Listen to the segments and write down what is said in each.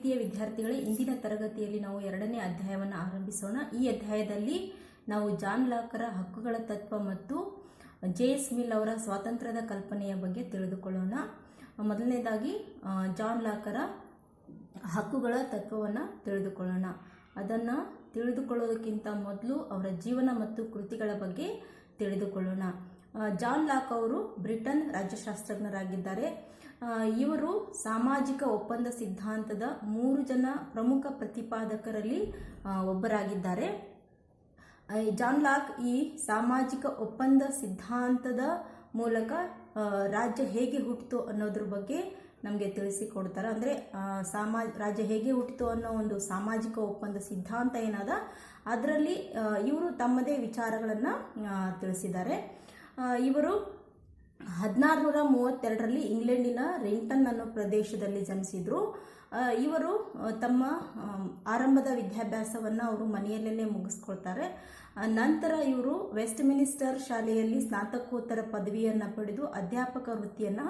ಪ್ರೀತಿಯ ವಿದ್ಯಾರ್ಥಿಗಳೇ, ಇಂದಿನ ತರಗತಿಯಲ್ಲಿ ನಾವು ಎರಡನೇ ಅಧ್ಯಾಯವನ್ನು ಆರಂಭಿಸೋಣ. ಈ ಅಧ್ಯಾಯದಲ್ಲಿ ನಾವು ಜಾನ್ ಲಾಕರ ಹಕ್ಕುಗಳ ತತ್ವ ಮತ್ತು ಜೆ ಎಸ್ ಮಿಲ್ ಅವರ ಸ್ವಾತಂತ್ರ್ಯದ ಕಲ್ಪನೆಯ ಬಗ್ಗೆ ತಿಳಿದುಕೊಳ್ಳೋಣ. ಮೊದಲನೇದಾಗಿ ಜಾನ್ ಲಾಕರ ಹಕ್ಕುಗಳ ತತ್ವವನ್ನು ತಿಳಿದುಕೊಳ್ಳೋಣ. ಅದನ್ನು ತಿಳಿದುಕೊಳ್ಳೋದಕ್ಕಿಂತ ಮೊದಲು ಅವರ ಜೀವನ ಮತ್ತು ಕೃತಿಗಳ ಬಗ್ಗೆ ತಿಳಿದುಕೊಳ್ಳೋಣ. ಜಾನ್ ಲಾಕ್ ಅವರು ಬ್ರಿಟನ್ ರಾಜ್ಯಶಾಸ್ತ್ರಜ್ಞರಾಗಿದ್ದಾರೆ. ಇವರು ಸಾಮಾಜಿಕ ಒಪ್ಪಂದ ಸಿದ್ಧಾಂತದ ಮೂರು ಜನ ಪ್ರಮುಖ ಪ್ರತಿಪಾದಕರಲ್ಲಿ ಒಬ್ಬರಾಗಿದ್ದಾರೆ. ಜಾನ್ ಲಾಕ್ ಈ ಸಾಮಾಜಿಕ ಒಪ್ಪಂದ ಸಿದ್ಧಾಂತದ ಮೂಲಕ ರಾಜ್ಯ ಹೇಗೆ ಹುಟ್ಟಿತು ಅನ್ನೋದ್ರ ಬಗ್ಗೆ ನಮಗೆ ತಿಳಿಸಿಕೊಡ್ತಾರೆ. ಅಂದರೆ ಸಾಮಾ ರಾಜ್ಯ ಹೇಗೆ ಹುಟ್ಟಿತು ಅನ್ನೋ ಒಂದು ಸಾಮಾಜಿಕ ಒಪ್ಪಂದ ಸಿದ್ಧಾಂತ ಏನದ ಅದರಲ್ಲಿ ಇವರು ತಮ್ಮದೇ ವಿಚಾರಗಳನ್ನು ತಿಳಿಸಿದ್ದಾರೆ. ಆ, ಇವರು ಹದಿನಾರುನೂರ ಮೂವತ್ತೆರಡರಲ್ಲಿ ಇಂಗ್ಲೆಂಡಿನ ರೆಂಟನ್ ಅನ್ನೋ ಪ್ರದೇಶದಲ್ಲಿ ಜನಿಸಿದ್ರು. ಇವರು ತಮ್ಮ ಆರಂಭದ ವಿದ್ಯಾಭ್ಯಾಸವನ್ನು ಅವರು ಮನೆಯಲ್ಲೇ ಮುಗಿಸ್ಕೊಳ್ತಾರೆ. ನಂತರ ಇವರು ವೆಸ್ಟ್ ಮಿನಿಸ್ಟರ್ ಶಾಲೆಯಲ್ಲಿ ಸ್ನಾತಕೋತ್ತರ ಪದವಿಯನ್ನು ಪಡೆದು ಅಧ್ಯಾಪಕ ವೃತ್ತಿಯನ್ನು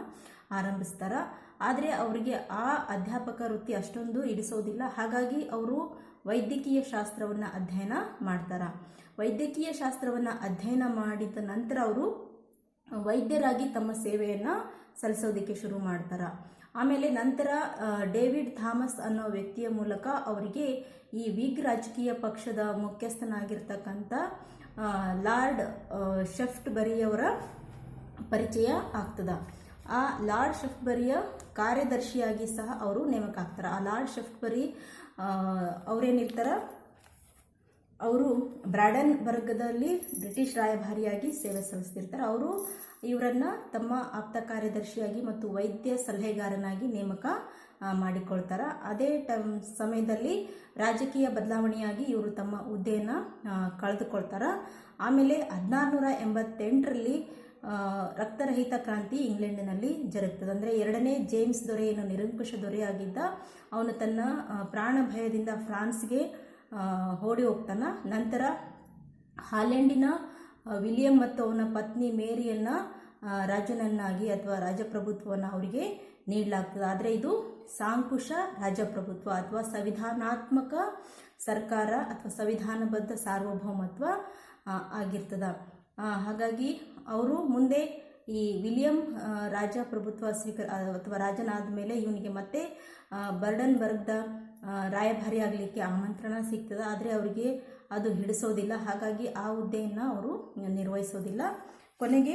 ಆರಂಭಿಸ್ತಾರೆ. ಆದರೆ ಅವರಿಗೆ ಆ ಅಧ್ಯಾಪಕ ವೃತ್ತಿ ಅಷ್ಟೊಂದು ಇಡಿಸೋದಿಲ್ಲ. ಹಾಗಾಗಿ ಅವರು ವೈದ್ಯಕೀಯ ಶಾಸ್ತ್ರವನ್ನು ಅಧ್ಯಯನ ಮಾಡ್ತಾರೆ. ವೈದ್ಯಕೀಯ ಶಾಸ್ತ್ರವನ್ನು ಅಧ್ಯಯನ ಮಾಡಿದ ನಂತರ ಅವರು ವೈದ್ಯರಾಗಿ ತಮ್ಮ ಸೇವೆಯನ್ನು ಸಲ್ಲಿಸೋದಕ್ಕೆ ಶುರು ಮಾಡ್ತಾರೆ. ಆಮೇಲೆ ನಂತರ ಡೇವಿಡ್ ಥಾಮಸ್ ಅನ್ನೋ ವ್ಯಕ್ತಿಯ ಮೂಲಕ ಅವರಿಗೆ ಈ ವೀಗ್ ರಾಜಕೀಯ ಪಕ್ಷದ ಮುಖ್ಯಸ್ಥನಾಗಿರ್ತಕ್ಕಂಥ ಲಾರ್ಡ್ ಶೆಫ್ಟ್ ಬರಿಯವರ ಪರಿಚಯ ಆಗ್ತದ. ಆ ಲಾರ್ಡ್ ಶೆಫ್ಟ್ ಬರಿಯ ಕಾರ್ಯದರ್ಶಿಯಾಗಿ ಸಹ ಅವರು ನೇಮಕ ಆಗ್ತಾರೆ. ಆ ಲಾರ್ಡ್ ಶೆಫ್ಟ್ ಬರಿ ಅವರೇನಿರ್ತಾರ? ಅವರು ಬ್ರಾಡನ್ ವರ್ಗದಲ್ಲಿ ಬ್ರಿಟಿಷ್ ರಾಯಭಾರಿಯಾಗಿ ಸೇವೆ ಸಲ್ಲಿಸ್ತಿರ್ತಾರೆ. ಅವರು ಇವರನ್ನ ತಮ್ಮ ಆಪ್ತ ಕಾರ್ಯದರ್ಶಿಯಾಗಿ ಮತ್ತು ವೈದ್ಯ ಸಲಹೆಗಾರನಾಗಿ ನೇಮಕ ಮಾಡಿಕೊಳ್ತಾರೆ. ಅದೇ ಟೈಮ್ ಸಮಯದಲ್ಲಿ ರಾಜಕೀಯ ಬದಲಾವಣೆಯಾಗಿ ಇವರು ತಮ್ಮ ಹುದ್ದೆಯನ್ನು ಕಳೆದುಕೊಳ್ತಾರ. ಆಮೇಲೆ ಹದಿನಾರುನೂರ ಎಂಬತ್ತೆಂಟರಲ್ಲಿ ರಕ್ತರಹಿತ ಕ್ರಾಂತಿ ಇಂಗ್ಲೆಂಡಿನಲ್ಲಿ ಜರುಗ್ತದೆ. ಅಂದರೆ ಎರಡನೇ ಜೇಮ್ಸ್ ದೊರೆ ಏನು ನಿರಂಕುಶ ದೊರೆಯಾಗಿದ್ದ, ಅವನು ತನ್ನ ಪ್ರಾಣ ಭಯದಿಂದ ಫ್ರಾನ್ಸ್ಗೆ ಓಡಿ ಹೋಗ್ತಾನ. ನಂತರ ಹಾಲೆಂಡಿನ ವಿಲಿಯಂ ಮತ್ತು ಅವನ ಪತ್ನಿ ಮೇರಿಯನ್ನ ರಾಜನನ್ನಾಗಿ ಅಥವಾ ರಾಜಪ್ರಭುತ್ವವನ್ನು ಅವರಿಗೆ ನೀಡಲಾಗ್ತದೆ. ಆದರೆ ಇದು ಸಾಂಕುಶ ರಾಜಪ್ರಭುತ್ವ ಅಥವಾ ಸಂವಿಧಾನಾತ್ಮಕ ಸರ್ಕಾರ ಅಥವಾ ಸಂವಿಧಾನಬದ್ಧ ಸಾರ್ವಭೌಮತ್ವ ಆಗಿರ್ತದೆ. ಹಾಗಾಗಿ ಅವರು ಮುಂದೆ ಈ ವಿಲಿಯಂ ರಾಜಪ್ರಭುತ್ವ ಸ್ವೀಕಾರ ಅಥವಾ ರಾಜನಾದ ಮೇಲೆ ಇವನಿಗೆ ಮತ್ತೆ ಬರ್ಡನ್ ಆ, ರಾಯಭಾರಿ ಆಗಲಿಕ್ಕೆ ಆಮಂತ್ರಣ ಸಿಗ್ತದೆ, ಆದರೆ ಅವರಿಗೆ ಅದು ಹಿಡಿಸೋದಿಲ್ಲ. ಹಾಗಾಗಿ ಆ ಹುದ್ದೆಯನ್ನು ಅವರು ನಿರ್ವಹಿಸೋದಿಲ್ಲ. ಕೊನೆಗೆ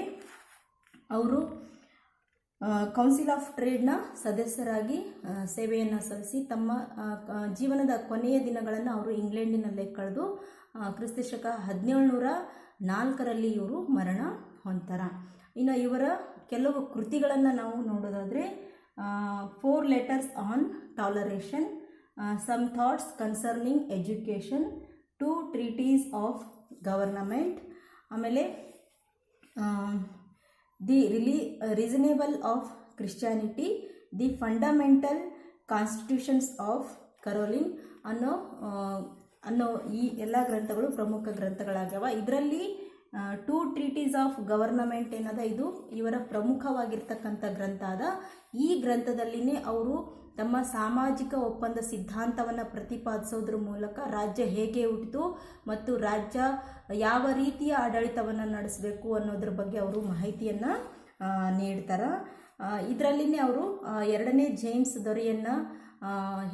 ಅವರು ಕೌನ್ಸಿಲ್ ಆಫ್ ಟ್ರೇಡ್ನ ಸದಸ್ಯರಾಗಿ ಸೇವೆಯನ್ನು ಸಲ್ಲಿಸಿ ತಮ್ಮ ಜೀವನದ ಕೊನೆಯ ದಿನಗಳನ್ನು ಅವರು ಇಂಗ್ಲೆಂಡಿನಲ್ಲೇ ಕಳೆದು ಕ್ರಿಸ್ತಶಕ ಹದಿನೇಳುನೂರ ನಾಲ್ಕರಲ್ಲಿ ಇವರು ಮರಣ ಹೊಂತಾರ. ಇನ್ನು ಇವರ ಕೆಲವು ಕೃತಿಗಳನ್ನು ನಾವು ನೋಡೋದಾದರೆ four letters on toleration some thoughts concerning education two treatises of government ಆಮೇಲೆ the really reasonable of Christianity the fundamental constitutions of Caroline ಅನ್ನೋ ಅನ್ನೋ ಈ ಎಲ್ಲ ಗ್ರಂಥಗಳು ಪ್ರಮುಖ ಗ್ರಂಥಗಳಾಗ್ಯಾವ. ಇದರಲ್ಲಿ ಟೂ ಟ್ರೀಟೀಸ್ ಆಫ್ ಗವರ್ನಮೆಂಟ್ ಏನದ ಇದು? ಇವರ ಪ್ರಮುಖವಾಗಿರ್ತಕ್ಕಂಥ ಗ್ರಂಥ ಅದ. ಈ ಗ್ರಂಥದಲ್ಲಿನೇ ಅವರು ತಮ್ಮ ಸಾಮಾಜಿಕ ಒಪ್ಪಂದ ಸಿದ್ಧಾಂತವನ್ನು ಪ್ರತಿಪಾದಿಸೋದ್ರ ಮೂಲಕ ರಾಜ್ಯ ಹೇಗೆ ಹುಟ್ಟಿತು ಮತ್ತು ರಾಜ್ಯ ಯಾವ ರೀತಿಯ ಆಡಳಿತವನ್ನು ನಡೆಸಬೇಕು ಅನ್ನೋದ್ರ ಬಗ್ಗೆ ಅವರು ಮಾಹಿತಿಯನ್ನು ನೀಡ್ತಾರೆ. ಇದರಲ್ಲಿನೇ ಅವರು ಎರಡನೇ ಜೇಮ್ಸ್ ದೊರೆಯನ್ನು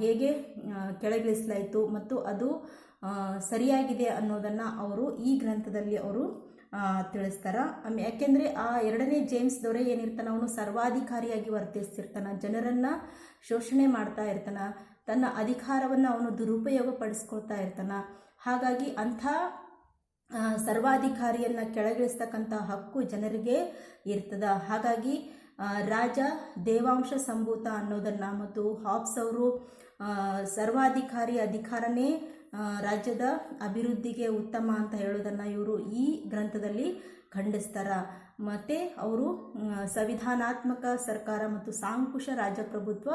ಹೇಗೆ ಕೆಳಗಿಳಿಸಲಾಯಿತು ಮತ್ತು ಅದು ಸರಿಯಾಗಿದೆ ಅನ್ನೋದನ್ನು ಅವರು ಈ ಗ್ರಂಥದಲ್ಲಿ ಅವರು ತಿಳಿಸ್ತಾರ. ಯಾಕೆಂದರೆ ಆ ಎರಡನೇ ಜೇಮ್ಸ್ ದೊರೆ ಏನಿರ್ತಾನೆ, ಅವನು ಸರ್ವಾಧಿಕಾರಿಯಾಗಿ ವರ್ತಿಸ್ತಿರ್ತಾನೆ, ಜನರನ್ನ ಶೋಷಣೆ ಮಾಡ್ತಾ ಇರ್ತಾನೆ, ತನ್ನ ಅಧಿಕಾರವನ್ನು ಅವನು ದುರುಪಯೋಗ ಪಡಿಸ್ಕೊಳ್ತಾ ಇರ್ತಾನೆ. ಹಾಗಾಗಿ ಅಂಥ ಸರ್ವಾಧಿಕಾರಿಯನ್ನು ಕೆಳಗಿಳಿಸ್ತಕ್ಕಂಥ ಹಕ್ಕು ಜನರಿಗೆ ಇರ್ತದ. ಹಾಗಾಗಿ ರಾಜ ದೇವಾಂಶ ಸಂಭೂತ ಅನ್ನೋದನ್ನು ಮತ್ತು ಹಾಬ್ಸ್ ಅವರು ಸರ್ವಾಧಿಕಾರಿ ಅಧಿಕಾರನೇ ರಾಜ್ಯದ ಅಭಿವೃದ್ಧಿಗೆ ಉತ್ತಮ ಅಂತ ಹೇಳೋದನ್ನು ಇವರು ಈ ಗ್ರಂಥದಲ್ಲಿ ಖಂಡಿಸ್ತಾರ. ಮತ್ತು ಅವರು ಸಂವಿಧಾನಾತ್ಮಕ ಸರ್ಕಾರ ಮತ್ತು ಸಾಂಕುಶ ರಾಜಪ್ರಭುತ್ವ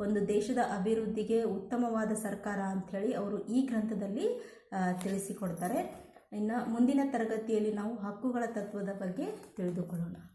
ಒಂದು ದೇಶದ ಅಭಿವೃದ್ಧಿಗೆ ಉತ್ತಮವಾದ ಸರ್ಕಾರ ಅಂಥೇಳಿ ಅವರು ಈ ಗ್ರಂಥದಲ್ಲಿ ತಿಳಿಸಿಕೊಡ್ತಾರೆ. ಇನ್ನು ಮುಂದಿನ ತರಗತಿಯಲ್ಲಿ ನಾವು ಹಕ್ಕುಗಳ ತತ್ವದ ಬಗ್ಗೆ ತಿಳಿದುಕೊಳ್ಳೋಣ.